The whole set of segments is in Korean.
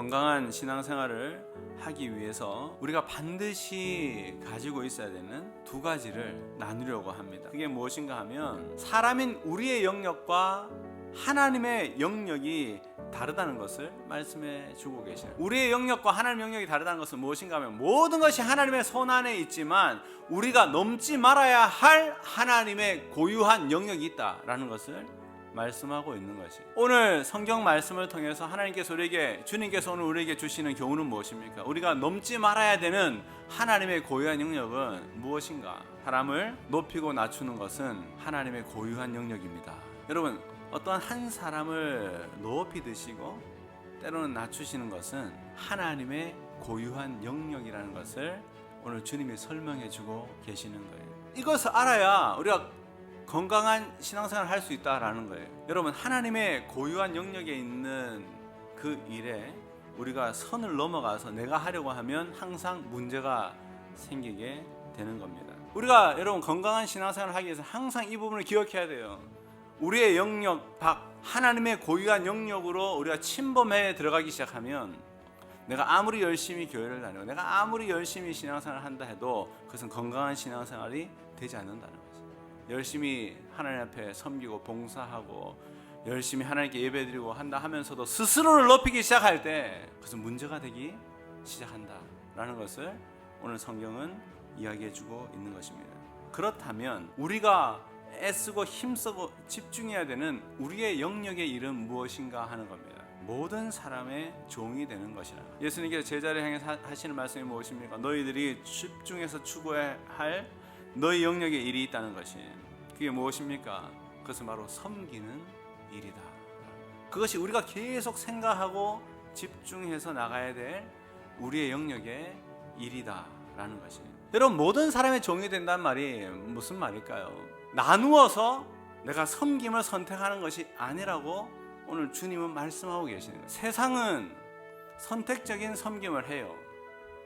건강한 신앙생활을 하기 위해서 우리가 반드시 가지고 있어야 되는 두 가지를 나누려고 합니다. 그게 무엇인가 하면 사람인 우리의 영역과 하나님의 영역이 다르다는 것을 말씀해 주고 계시는 우리의 영역과 하나님의 영역이 다르다는 것은 무엇인가 하면 모든 것이 하나님의 손 안에 있지만 우리가 넘지 말아야 할 하나님의 고유한 영역이 있다라는 것을 말씀하고 있는 것이 오늘 성경 말씀을 통해서 하나님께서 우리에게 주님께서 오늘 우리에게 주시는 교훈은 무엇입니까? 우리가 넘지 말아야 되는 하나님의 고유한 영역은 무엇인가? 사람을 높이고 낮추는 것은 하나님의 고유한 영역입니다. 여러분 어떠한 한 사람을 높이 드시고 때로는 낮추시는 것은 하나님의 고유한 영역이라는 것을 오늘 주님이 설명해 주고 계시는 거예요. 이것을 알아야 우리가 건강한 신앙생활을 할 수 있다라는 거예요. 여러분 하나님의 고유한 영역에 있는 그 일에 우리가 선을 넘어가서 내가 하려고 하면 항상 문제가 생기게 되는 겁니다. 우리가 여러분 건강한 신앙생활을 하기 위해서 항상 이 부분을 기억해야 돼요. 우리의 영역 밖 하나님의 고유한 영역으로 우리가 침범해 들어가기 시작하면 내가 아무리 열심히 교회를 다니고 내가 아무리 열심히 신앙생활을 한다 해도 그것은 건강한 신앙생활이 되지 않는다는 거죠. 열심히 하나님 앞에 섬기고 봉사하고 열심히 하나님께 예배드리고 한다 하면서도 스스로를 높이기 시작할 때 그것은 문제가 되기 시작한다라는 것을 오늘 성경은 이야기해주고 있는 것입니다. 그렇다면 우리가 애쓰고 힘쓰고 집중해야 되는 우리의 영역의 일은 무엇인가 하는 겁니다. 모든 사람의 종이 되는 것이라. 예수님께서 제자를 향해 사- 하시는 말씀이 무엇입니까? 너희들이 집중해서 추구해야 할 너희 영역에 일이 있다는 것이 그게 무엇입니까? 그것은 바로 섬기는 일이다. 그것이 우리가 계속 생각하고 집중해서 나가야 될 우리의 영역의 일이다라는 것이. 여러분 모든 사람의 종이 된다는 말이 무슨 말일까요? 나누어서 내가 섬김을 선택하는 것이 아니라고 오늘 주님은 말씀하고 계시는 거예요. 세상은 선택적인 섬김을 해요.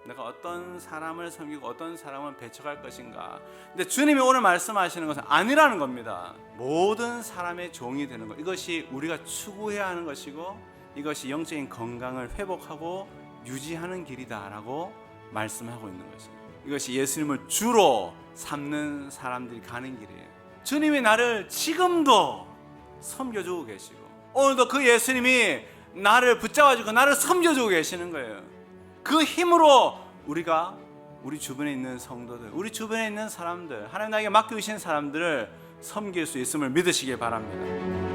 내가 어떤 사람을 섬기고 어떤 사람을 배척할 것인가. 근데 주님이 오늘 말씀하시는 것은 아니라는 겁니다. 모든 사람의 종이 되는 것. 이것이 우리가 추구해야 하는 것이고 이것이 영적인 건강을 회복하고 유지하는 길이다라고 말씀하고 있는 것입니다. 이것이 예수님을 주로 삼는 사람들이 가는 길이에요. 주님이 나를 지금도 섬겨주고 계시고 오늘도 그 예수님이 나를 붙잡아주고 나를 섬겨주고 계시는 거예요. 그 힘으로 우리가 우리 주변에 있는 성도들, 우리 주변에 있는 사람들, 하나님 나에게 맡겨주신 사람들을 섬길 수 있음을 믿으시길 바랍니다.